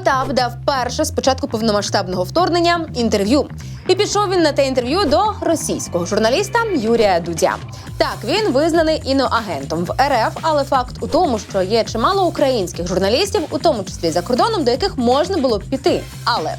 Потап дав перше з початку повномасштабного вторгнення інтерв'ю. І пішов він на те інтерв'ю до російського журналіста Юрія Дудя. Так, він визнаний іноагентом в РФ, але факт у тому, що є чимало українських журналістів, у тому числі за кордоном, до яких можна було б піти. Але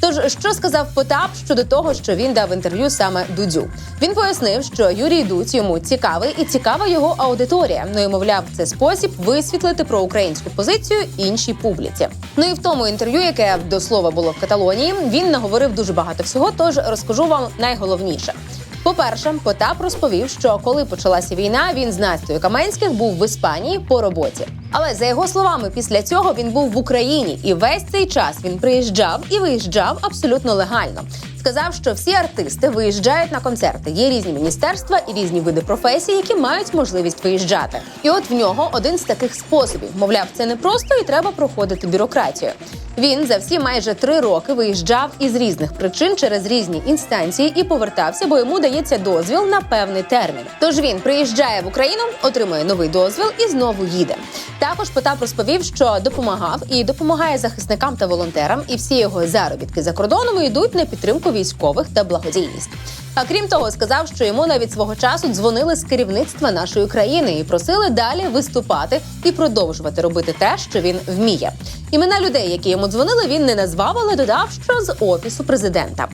Тож, що сказав Потап щодо того, що він дав інтерв'ю саме Дудю? Він пояснив, що Юрій Дудь йому цікавий і цікава його аудиторія. Ну і мовляв, це спосіб висвітлити про українську позицію іншій публіці. Ну і в тому інтерв'ю, яке до слова було в Каталонії, він наговорив дуже багато всього. Тож розкажу вам найголовніше. По-перше, Потап розповів, що коли почалася війна, він з Настею Каменських був в Іспанії по роботі. Але за його словами, після цього він був в Україні, і весь цей час він приїжджав і виїжджав абсолютно легально. Сказав, що всі артисти виїжджають на концерти. Є різні міністерства і різні види професій, які мають можливість виїжджати. І от в нього один з таких способів. Мовляв, це не просто і треба проходити бюрократію. Він за всі майже три роки виїжджав із різних причин через різні інстанції і повертався, бо йому дається дозвіл на певний термін. Тож він приїжджає в Україну, отримує новий дозвіл і знову їде. Також Потап розповів, що допомагав і допомагає захисникам та волонтерам, і всі його заробітки за кордоном йдуть на підтримку військових та благодійність. А крім того, сказав, що йому навіть свого часу дзвонили з керівництва нашої країни і просили далі виступати і продовжувати робити те, що він вміє. Імена людей, які йому дзвонили, він не назвав, але додав, що з офісу президента.